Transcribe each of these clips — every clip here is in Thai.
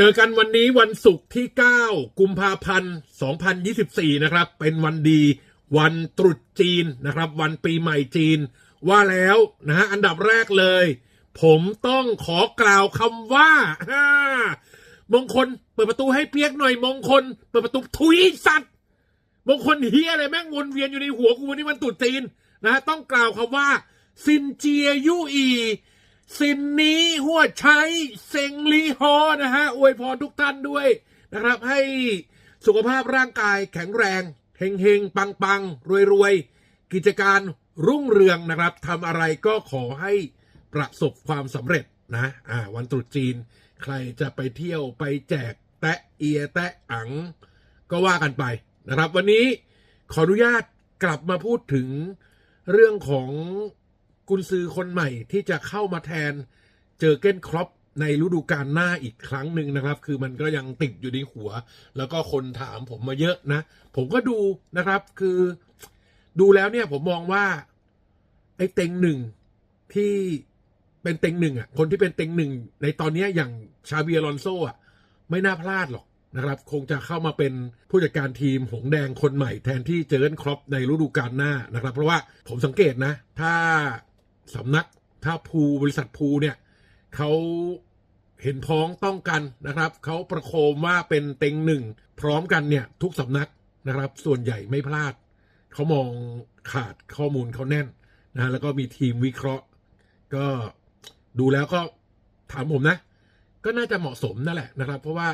เจอกันวันนี้วันศุกร์ที่ 9 กุมภาพันธ์ 2024 นะครับ เป็นวันดีวันตรุษจีนนะครับ วันปีใหม่จีน ว่าแล้วนะฮะอันดับแรกเลย ผมต้องขอกล่าวคำว่าฮ่า มงคลเปิดประตูให้เปียกหน่อยมงคล เปิดประตูทุยสัตว์ มงคลเฮียอะไรแม่งวนเวียนอยู่ในหัวกูวันนี้วันตรุษจีนนะฮะต้องกล่าวคำว่าซินเจียยุอี สินนี้หัวใช้เซงลีฮอนะฮะอวยพรทุกท่านด้วยนะครับ ให้สุขภาพร่างกายแข็งแรงเฮงเฮงปังปังรวยรวยกิจการรุ่งเรืองนะครับทำอะไรก็ขอให้ประสบความสำเร็จนะอ่าวันตรุษจีน ใครจะไปเที่ยวไปแจกแตะเอียแตะอัง ก็ว่ากันไปนะครับ วันนี้ขออนุญาตกลับมาพูดถึงเรื่องของ กุนซือคนใหม่ที่จะเข้ามาแทนเจอเก้นครอปในฤดูกาลหน้าอีกครั้งหนึ่งนะครับ คือมันก็ยังติดอยู่ในหัว แล้วก็คนถามผมมาเยอะนะ ผมก็ดูนะครับคือดูแล้วเนี่ยผมมองว่า ไอ้เต็งหนึ่งที่เป็นเต็งหนึ่งอะคนที่เป็นเต็งหนึ่งในตอนนี้อย่างชาเบียลอนโซอะไม่น่าพลาดหรอกนะครับ คงจะเข้ามาเป็นผู้จัดการทีมหงแดงคนใหม่แทนที่เจอร์นครอปในฤดูกาลหน้านะครับ เพราะว่าผมสังเกตนะ ถ้า สำนักถ้าภูบริษัทภูเนี่ยเขาเห็นพ้องต้องกันนะครับเขาประโคมว่าเป็นเต็งหนึ่งพร้อมกันเนี่ยทุกสำนักนะครับ ส่วนใหญ่ไม่พลาดเขามองขาดข้อมูลเขาแน่นนะแล้วก็มีทีมวิเคราะห์ ก็ดูแล้วก็ถามผมนะ ก็น่าจะเหมาะสมนั่นแหละนะครับ เพราะว่า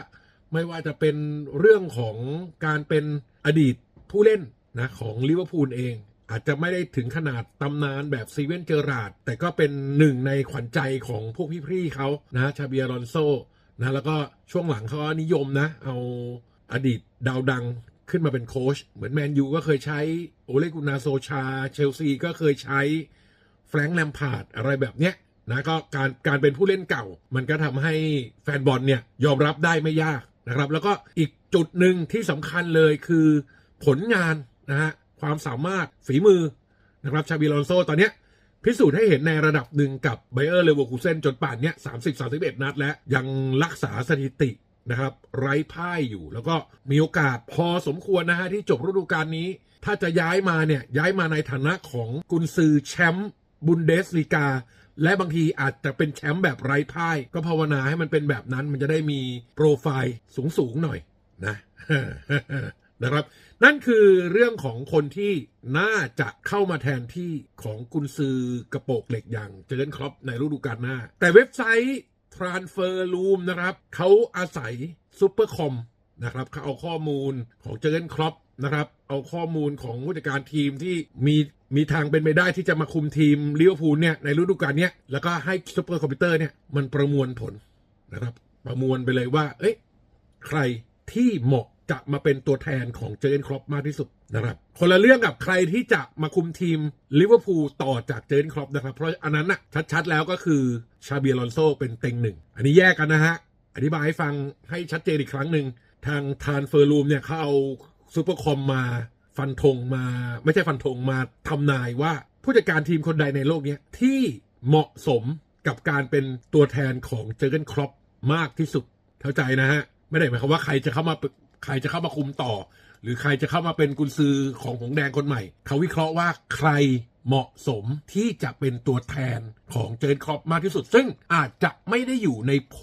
ไม่ว่าจะเป็นเรื่องของการเป็นอดีตผู้เล่นนะของลิเวอร์พูลเอง อาจจะไม่ได้ถึงขนาดตำนานแบบซีเว่นเจอราดแต่ก็เป็นหนึ่งในขวัญใจของพวกพี่ๆเขานะชาเบียรอนโซนะแล้วก็ช่วงหลังเขานิยมนะ เอาอดีตดาวดังขึ้นมาเป็นโค้ชเหมือนแมนยูก็เคยใช้โอเลกุนาโซชา เชลซีก็เคยใช้แฟรงค์แลมพาร์ดอะไรแบบเนี้ยนะก็การการเป็นผู้เล่นเก่า มันก็ทำให้แฟนบอลเนี่ยยอมรับได้ไม่ยากนะครับ แล้วก็อีกจุดหนึ่งที่สำคัญเลยคือผลงานนะฮะ ความสามารถฝีมือนะครับชาบิลอนโซตอนเนี้ยพิสูจน์ให้เห็นในระดับหนึ่งกับไบเออร์เลเวอร์คูเซนจนป่านเนี้ยสามสิบสามสิบเอ็ดนัดแล้วยังรักษาสถิตินะครับ ไร้พ่ายอยู่ แล้วก็มีโอกาสพอสมควรนะฮะที่จบฤดูกาลนี้ ถ้าจะย้ายมาเนี่ย ย้ายมาในฐานะของกุนซือแชมป์บุนเดสลีกา และบางทีอาจจะเป็นแชมป์แบบไร้พ่าย ก็ภาวนาให้มันเป็นแบบนั้นมันจะได้มีโปรไฟล์สูงๆหน่อยนะ นะครับ นั่นคือเรื่องของคนที่น่าจะเข้ามาแทนที่ของกุนซือกระโปกเหล็กอย่างเจอร์นครอปในฤดูกาลหน้า แต่เว็บไซต์ Transfer Room นะครับเขาอาศัยซูเปอร์คอมนะครับเขาเอาข้อมูลของเจอร์นครอปนะครับเอาข้อมูลของผู้จัดการทีมที่มีมีทางเป็นไปได้ที่จะมาคุมทีมลิเวอร์พูลเนี่ยในฤดูกาลนี้แล้วก็ให้ซูเปอร์คอมพิวเตอร์เนี่ยมันประมวลผลนะครับ ประมวลไปเลยว่า เอ้ยใครที่เหมาะ จะมาเป็นตัวแทนของเจอร์เกนครอปมากที่สุดนะครับคนละเรื่องกับใครที่จะมาคุมทีมลิเวอร์พูลต่อจากเจอร์เกนครอปนะครับเพราะอันนั้นน่ะชัดๆแล้วก็คือชาเบียลอนโซเป็นเต็งหนึ่งอันนี้แยกกันนะฮะอธิบายให้ฟังให้ชัดเจนอีกครั้งหนึ่งทางทานเฟอร์ลูมเนี่ยเขาเอาซูเปอร์คอมมาฟันธงมา ไม่ใช่ฟันธงมาทำนายว่าผู้จัดการทีมคนใดในโลกเนี้ที่เหมาะสมกับการเป็นตัวแทนของเจอร์เกนครอปมากที่สุดเข้าใจนะฮะไม่ได้หมายความว่าใครจะเข้ามา ใครจะเข้ามาคุมต่อ หรือใครจะเข้ามาเป็นกุนซือของหงแดงคนใหม่ เขาวิเคราะห์ว่าใครเหมาะสมที่จะเป็นตัวแทนของเจนครอปมากที่สุด ซึ่งอาจจะไม่ได้อยู่ในโผ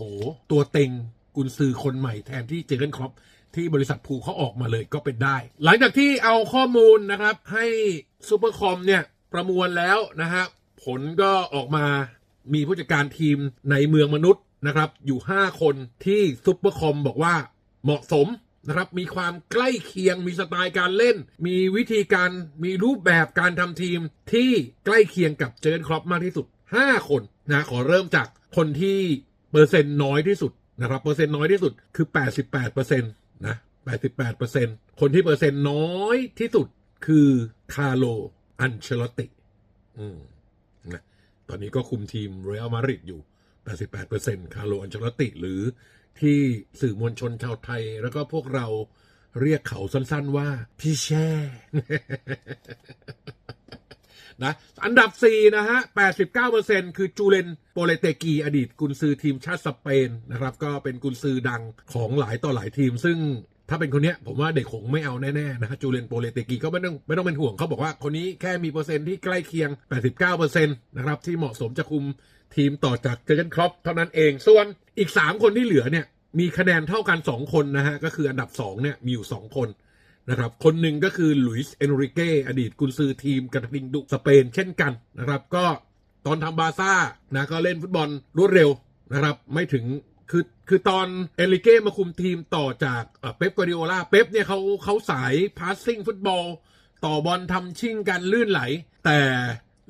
ตัวเต็งกุนซือคนใหม่แทนที่เจนครอปที่บริษัทภูเขาออกมาเลยก็เป็นได้ หลังจากที่เอาข้อมูลนะครับให้ซูเปอร์คอมเนี่ยประมวลแล้วนะฮะผลก็ออกมามีผู้จัดการทีมในเมืองมนุษย์นะครับ อยู่ 5 คนที่ซูเปอร์คอมบอกว่าเหมาะสม นะครับมีความใกล้เคียงมีสไตล์การเล่น มีวิธีการมีรูปแบบการทำทีมที่ใกล้เคียงกับเจอร์นครอปมากที่สุด 5 คนนะขอเริ่มจากคนที่เปอร์เซ็นต์น้อยที่สุดนะครับเปอร์เซ็นต์น้อยที่สุดคือ 88%นะ88%คนที่เปอร์เซ็นต์น้อยที่สุดคือคาร์โลอันเชลติอืมนะตอนนี้ก็คุมทีมเรอัลมาดริดอยู่ 88%คาร์โลอันเชลติหรือ ที่สื่อมวลชนชาวไทย แล้วก็พวกเราเรียกเขาสั้นๆว่า พี่แช่นะอันดับ 4 นะฮะ 89%คือจูเลนโปเลเตกี อดีตกุนซือทีมชาติสเปนนะครับ ก็เป็นกุนซือดังของหลายต่อหลายทีม ซึ่งถ้าเป็นคนเนี้ยผมว่าเด็กคงไม่เอาแน่ๆนะฮะจูเลนโปเลเตกีก็ไม่ต้องไม่ต้องเป็นห่วงเขาบอกว่าคนนี้แค่มีเปอร์เซ็นต์ที่ใกล้เคียง 89%นะครับ ที่เหมาะสมจะคุม ทีมต่อจากเจอร์เกนครอปเท่านั้นเอง ส่วนอีก 3 คนที่เหลือเนี่ยมีคะแนนเท่ากัน 2 คนนะฮะ ก็คืออันดับ 2 เนี่ย มีอยู่ 2 คนนะครับ คนหนึ่งก็คือหลุยส์เอนริเกอดีตกุนซือทีมกระทิงดุสเปนเช่นกันนะครับ ก็ตอนทำบาซ่านะก็เล่นฟุตบอลรวดเร็วนะครับ ไม่ถึงคือคือตอนเอนริเก้มาคุมทีมต่อจากเอ่อเป๊ปกัวดิโอลาเป๊ปเนี่ยเขาเขาสายพาสซิ่งฟุตบอล ต่อบอลทำชิ่งกันลื่นไหล แต่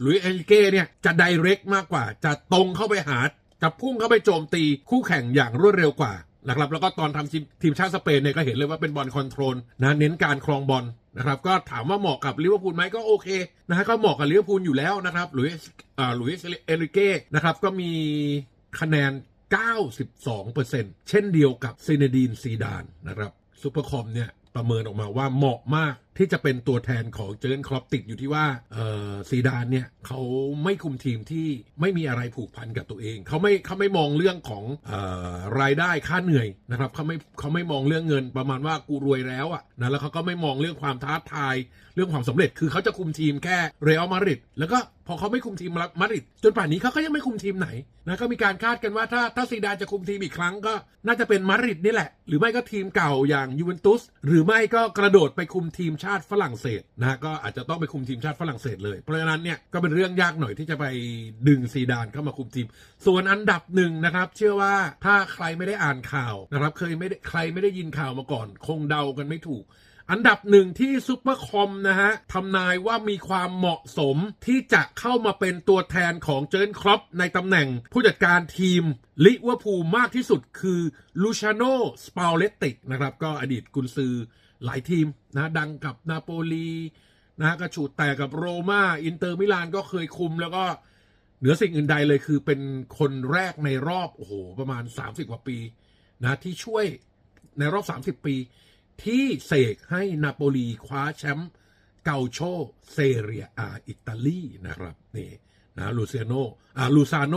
หลุยส์เอนริเก้เนี่ยจะไดเรกมากกว่า จะตรงเข้าไปหา จะพุ่งเข้าไปโจมตีคู่แข่งอย่างรวดเร็วกว่านะครับแล้วก็ตอนทำทีมทีมชาติสเปนเนี่ยก็เห็นเลยว่าเป็นบอลคอนโทรลนะเน้นการครองบอลนะครับก็ถามว่าเหมาะกับลิเวอร์พูลไหมก็โอเคนะฮะก็เหมาะกับลิเวอร์พูลอยู่แล้วนะครับหลุยส์อ่าหลุยส์เอริเก้นะครับก็มีคะแนน 92%เช่นเดียวกับซีเนดีนซีดานนะครับซูเปอร์คอมเนี่ยประเมินออกมาว่าเหมาะมากที่จะเป็นตัวแทนของเจอร์เกนครอปติดอยู่ที่ว่าซีดานเนี่ยเขาไม่คุมทีมที่ไม่มีอะไรผูกพันกับตัวเองเขาไม่เขาไม่มองเรื่องของออรายได้ค่าเหนื่อยนะครับเขาไม่เขาไม่มองเรื่องเงินประมาณว่ากูรวยแล้วอะนะแล้วเขาก็ไม่มองเรื่องความท้าทายเรื่องความสำเร็จ คือเขาจะคุมทีมแค่เรอัลมาดริดแล้วก็พอเขาไม่คุมทีมมาดริดจนป่านนี้เขาก็ยังไม่คุมทีมไหนนะก็มีการคาดกันว่าถ้าถ้าซีดานจะคุมทีมอีกครั้งก็น่าจะเป็นมาดริดนี่แหละ หรือไม่ก็ทีมเก่าอย่างยูเวนตุสหรือไม่ก็กระโดดไปคุมทีมชาติฝรั่งเศสนะก็อาจจะต้องไปคุมทีมชาติฝรั่งเศสเลย เพราะฉะนั้นเนี่ยก็เป็นเรื่องยากหน่อยที่จะไปดึงซีดานเข้ามาคุมทีม ส่วนอันดับหนึ่งนะครับ เชื่อว่าถ้าใครไม่ได้อ่านข่าวนะครับเคยไม่ได้ใครไม่ได้ยินข่าวมาก่อน คงเดากันไม่ถูกอันดับหนึ่งที่ซุปเปอร์คอมนะฮะทำนายว่ามีความเหมาะสมที่จะเข้ามาเป็นตัวแทนของเจอร์นครอปในตำแหน่งผู้จัดการทีมลิเวอร์พูลมากที่สุดคือลูชาโนสปาเลตติกนะครับ ก็อดีตกุนซือ หลายทีมนะดังกับนาโปลีนะกระฉูดแต่กับโรมาอินเตอร์มิลานก็เคยคุมแล้วก็เหนือสิ่งอื่นใดเลยคือเป็นคนแรกในรอบ โอ้โห ประมาณ 30 กว่าปีนะที่ช่วยในรอบ 30 ปี ที่เสกให้นาโปลีคว้าแชมป์เกาโชเซเรียอาอิตาลีนะครับนี่นะลูเซียโนอ่าลูซาโน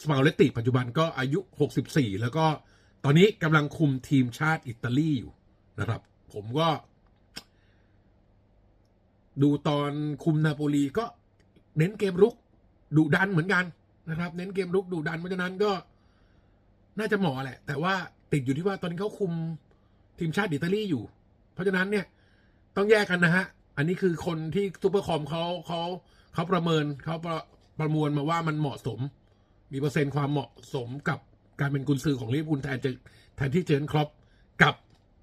สปาเลตติปัจจุบันก็อายุ 64 แล้วก็ตอนนี้กำลังคุมทีมชาติอิตาลีอยู่นะครับ ผมก็ ดูตอนคุมนาโปลีก็เน้นเกมรุกดุดันเหมือนกันนะครับ เน้นเกมรุกดุดันเพราะฉะนั้นก็ น่าจะเหมาะแหละ แต่ว่าติดอยู่ที่ว่าตอนนี้เขาคุมทีมชาติอิตาลีอยู่ เพราะฉะนั้นเนี่ย ต้องแยกกันนะฮะ อันนี้คือคนที่ซูเปอร์คอมเขาเขาเขาประเมินเขาประประมวลมาว่ามันเหมาะสม มีเปอร์เซ็นต์ความเหมาะสมกับการเป็นกุนซือของลิเวอร์พูลแทนจะแทนที่เจอันครอปกับ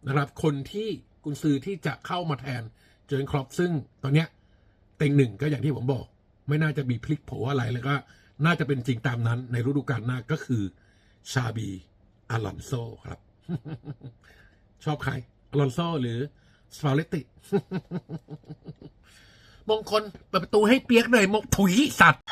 นะครับ คนที่กุนซือที่จะเข้ามาแทนเจอร์นครอปซึ่งตอนเนี้ยเต็งหนึ่งก็อย่างที่ผมบอก ไม่น่าจะมีพลิกโผอะไรแล้วก็ น่าจะเป็นจริงตามนั้นในฤดูกาลหน้าก็คือชาบีอาลอนโซครับ ชอบใครอลอนโซหรือสฟาเลตติมงคลเปิดประตูให้เปียกหน่อยมงถุยสัตว์